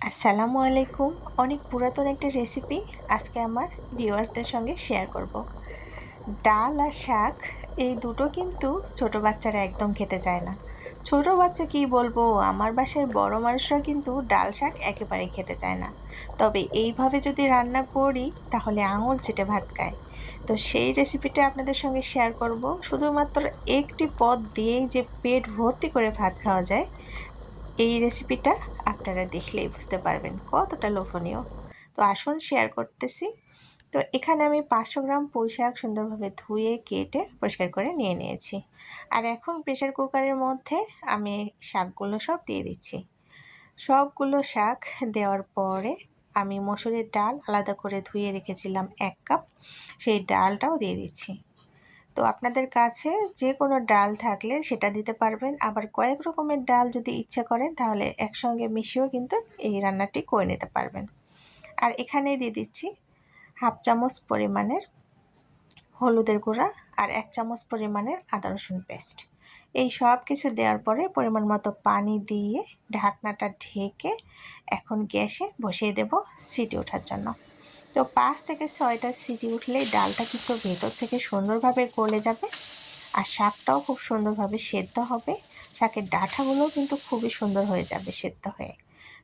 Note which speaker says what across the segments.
Speaker 1: আসসালামু আলাইকুম। অনেক পুরাতন একটা রেসিপি আজকে আমার ভিউয়ার্সদের সঙ্গে শেয়ার করব। ডাল আর শাক, এই দুটো কিন্তু ছোট বাচ্চারা একদম খেতে চায় না। ছোট বাচ্চা কি বলব? আমার বাসায় বড় মানুষরা কিন্তু ডাল, শাক একেবারে খেতে চায় না। তবে এইভাবে যদি রান্না করি, তাহলে আঙুল চেটে ভাত খায়। তো সেই রেসিপিটা আপনাদের সঙ্গে শেয়ার করব। শুধুমাত্র একটি পদ দিয়েই যে পেট ভর্তি করে ভাত খাওয়া যায় এই রেসিপিটা আপনারা দেখলেই বুঝতে পারবেন কতটা লোভনীয়। তো আসুন শেয়ার করতেছি। তো এখানে আমি পাঁচশো গ্রাম পুঁই শাক সুন্দরভাবে ধুয়ে, কেটে পরিষ্কার করে নিয়ে নিয়েছি। আর এখন প্রেশার কুকারের মধ্যে আমি শাকগুলো সব দিয়ে দিচ্ছি। সবগুলো শাক দেওয়ার পরে আমি মসুরের ডাল আলাদা করে ধুয়ে রেখেছিলাম এক কাপ। সেই ডালটাও দিয়ে দিচ্ছি। তো আপনাদের কাছে যে কোনো ডাল থাকলে সেটা দিতে পারবেন। আবার কয়েক রকমের ডাল যদি ইচ্ছা করেন, তাহলে একসঙ্গে মিশিয়েও কিন্তু এই রান্নাটি করে নিতে পারবেন। আর এখানে দিয়ে দিচ্ছি হাফ চামচ পরিমাণের হলুদের গুঁড়া আর এক চামচ পরিমাণের আদা রসুন পেস্ট। এই সব কিছু দেওয়ার পরে পরিমাণ মতো পানি দিয়ে ঢাকনাটা ঢেকে এখন গ্যাসে বসিয়ে দেব সিটি ওঠার জন্য। তো পাঁচ থেকে ছয়টা সিটি উঠলেই ডালটা কিন্তু ভেতর থেকে সুন্দরভাবে গলে যাবে। আর শাকটাও খুব সুন্দরভাবে সেদ্ধ হবে। শাকের ডাঁটাগুলোও কিন্তু খুবই সুন্দর হয়ে যাবে সেদ্ধ হয়ে।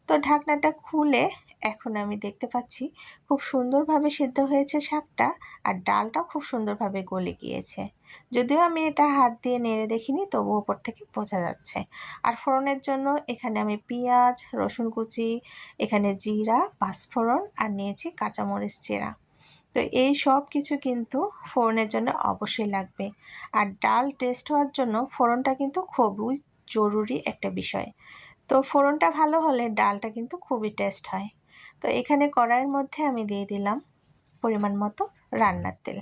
Speaker 1: তো ঢাকনাটা খুলে এখন আমি দেখতে পাচ্ছি খুব সুন্দরভাবে সিদ্ধ হয়েছে শাকটা আর ডালটাও খুব সুন্দরভাবে গলে গিয়েছে। যদিও আমি এটা হাত দিয়ে নেড়ে দেখিনি, তবু ওপর থেকে বোঝা যাচ্ছে। আর ফোড়নের জন্য এখানে আমি পেঁয়াজ, রসুন কুচি, এখানে জিরা, পাঁচফোড়ন আর নিয়েছি কাঁচামরিচ চেরা। তো এই সব কিছু কিন্তু ফোড়নের জন্য অবশ্যই লাগবে। আর ডাল টেস্ট হওয়ার জন্য ফোড়নটা কিন্তু খুবই জরুরি একটা বিষয়। তো ফোড়নটা ভালো হলে ডালটা কিন্তু খুবই টেস্ট হয়। তো এখানে কড়াইয়ের মধ্যে আমি দিয়ে দিলাম পরিমাণ মতো রান্নার তেল।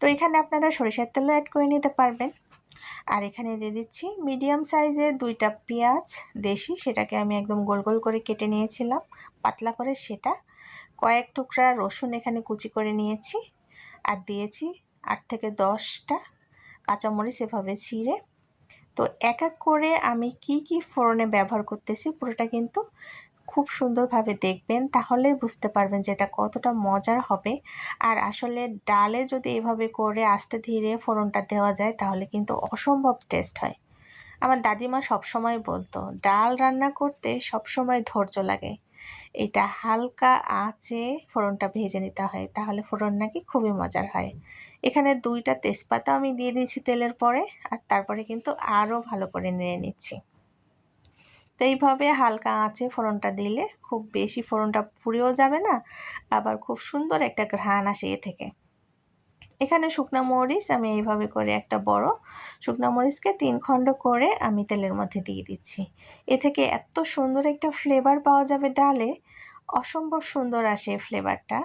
Speaker 1: তো এখানে আপনারা সরিষার তেলও অ্যাড করে নিতে পারবেন। আর এখানে দিয়ে দিচ্ছি মিডিয়াম সাইজের দুইটা পেঁয়াজ দেশি, সেটাকে আমি একদম গোল গোল করে কেটে নিয়েছিলাম, পাতলা করে সেটা। কয়েক টুকরা রসুন এখানে কুচি করে নিয়েছি। আর দিয়েছি আট থেকে দশটা কাঁচামরিচ এভাবে ছিঁড়ে তো এক এক করে আমি কি কি ফোড়নে ব্যবহার করতেছি পুরোটা কিন্তু খুব সুন্দরভাবে দেখবেন তাহলে বুঝতে পারবেন যে এটা কতটা মজার হবে। আর আসলে ডালে যদি এভাবে করে আস্তে ধীরে ফোড়নটা দেওয়া যায়, তাহলে কিন্তু অসম্ভব টেস্ট হয়। আমার দাদিমা সবসময় বলতো, ডাল রান্না করতে সবসময় ধৈর্য লাগে। এটা হালকা আঁচে ফোড়নটা ভেজে নিতে হয়, তাহলে ফোড়ন নাকি খুবই মজার হয়। এখানে দুইটা তেজপাতা আমি দিয়ে দিয়েছি তেলের পরে, আর তারপরে কিন্তু আরও ভালো করে নেড়ে নিচ্ছি। তো এইভাবে হালকা আঁচে ফোড়নটা দিলে খুব বেশি ফোড়নটা পুড়েও যাবে না, আবার খুব সুন্দর একটা ঘ্রাণ আসে এ থেকে। এখানে শুকনো মরিচ, আমি এইভাবে করে একটা বড় শুকনো মরিচকে তিন খণ্ড করে আমি তেলের মধ্যে দিয়ে দিচ্ছি। এ থেকে এত সুন্দর একটা ফ্লেভার পাওয়া যাবে ডালে। অসম্ভব সুন্দর আসে ফ্লেভারটা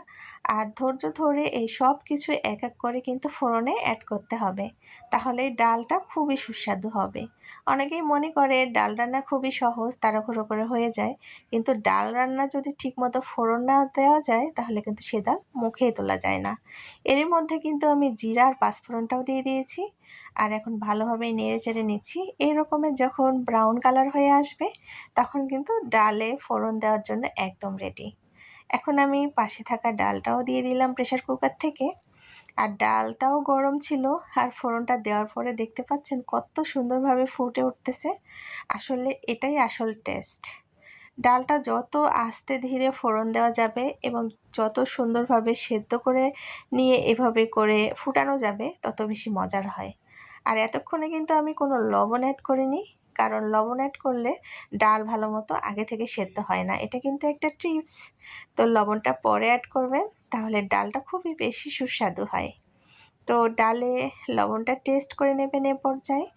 Speaker 1: আর ধৈর্য ধরে এই সব কিছু এক এক করে কিন্তু ফোড়নে অ্যাড করতে হবে। তাহলে ডালটা খুবই সুস্বাদু হবে। অনেকেই মনে করে ডাল রান্না খুবই সহজ, তাড়াহুড়ো করে হয়ে যায়। কিন্তু ডাল রান্না যদি ঠিকমতো ফোড়ন না দেওয়া যায়, তাহলে কিন্তু সে ডাল মুখেই তোলা যায় না। এর মধ্যে কিন্তু আমি জিরা আর পাঁচফোড়নটাও দিয়ে দিয়েছি। আর এখন ভালোভাবে নেড়ে চেড়ে নিচ্ছি। এই রকমের যখন ব্রাউন কালার হয়ে আসবে, তখন কিন্তু ডালে ফোড়ন দেওয়ার জন্য একদম রেডি এখন আমি পাশে থাকা ডালটাও দিয়ে দিলাম প্রেশার কুকার থেকে। আর ডালটাও গরম ছিল, আর ফোড়নটা দেওয়ার পরে দেখতে পাচ্ছেন কত সুন্দরভাবে ফুটে উঠতেছে। আসলে এটাই আসল টেস্ট ডালটা যত আস্তে ধীরে ফোড়ন দেওয়া যাবে এবং যত সুন্দরভাবে সেদ্ধ করে নিয়ে এভাবে করে ফুটানো যাবে, তত বেশি মজার হয়। আর এতক্ষণে কিন্তু আমি কোনো লবণ অ্যাড করিনি, কারণ লবণ অ্যাড করলে ডাল ভালো মতো আগে থেকে সেদ্ধ হয় না। এটা কিন্তু একটা টিপস তো লবণটা পরে অ্যাড করবেন, তাহলে ডালটা খুবই বেশি সুস্বাদু হয়। তো ডালে লবণটা টেস্ট করে নেবেন এ পর্যায়ে।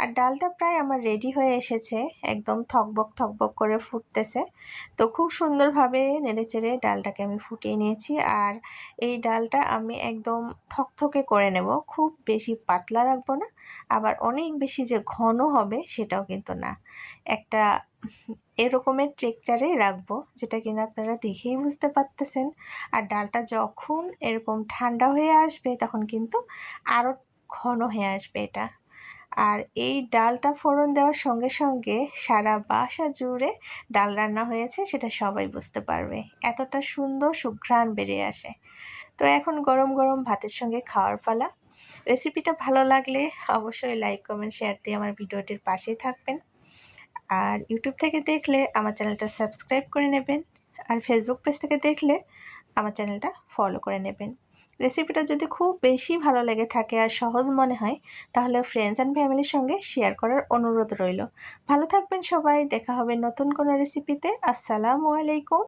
Speaker 1: আর ডালটা প্রায় আমার রেডি হয়ে এসেছে, একদম থকবক থকবক করে ফুটতেছে। তো খুব সুন্দরভাবে নেড়েচেড়ে ডালটাকে আমি ফুটিয়ে নিয়েছি। আর এই ডালটা আমি একদম থকথকে করে নেব, খুব বেশি পাতলা রাখব না। আবার অনেক বেশি যে ঘন হবে সেটাও কিন্তু না। একটা এরকমের টেকচারে রাখব, যেটা কিনা আপনারা দেখেই বুঝতে পারতেছেন। আর ডালটা যখন এরকম ঠান্ডা হয়ে আসবে, তখন কিন্তু আরও ঘন হয়ে আসবে এটা। আর এই ডালটা ফোড়ন দেওয়ার সঙ্গে সঙ্গে সারা বাসা জুড়ে ডাল রান্না হয়েছে, সেটা সবাই বুঝতে পারবে। এতটা সুন্দর সুঘ্রাণ বেরিয়ে আসে। তো এখন গরম গরম ভাতের সঙ্গে খাওয়ার পালা। রেসিপিটা ভালো লাগলে অবশ্যই লাইক, কমেন্ট, শেয়ার দিয়ে আমার ভিডিওটির পাশেই থাকবেন। আর ইউটিউব থেকে দেখলে আমার চ্যানেলটা সাবস্ক্রাইব করে নেবেন আর ফেসবুক পেজ থেকে দেখলে আমার চ্যানেলটা ফলো করে নেবেন। রেসিপিটা যদি খুব বেশি ভালো লেগে থাকে আর সহজ মনে হয়, তাহলে ফ্রেন্ডস অ্যান্ড ফ্যামিলির সঙ্গে শেয়ার করার অনুরোধ রইল। ভালো থাকবেন সবাই, দেখা হবে নতুন কোনো রেসিপিতে আসসালামু আলাইকুম।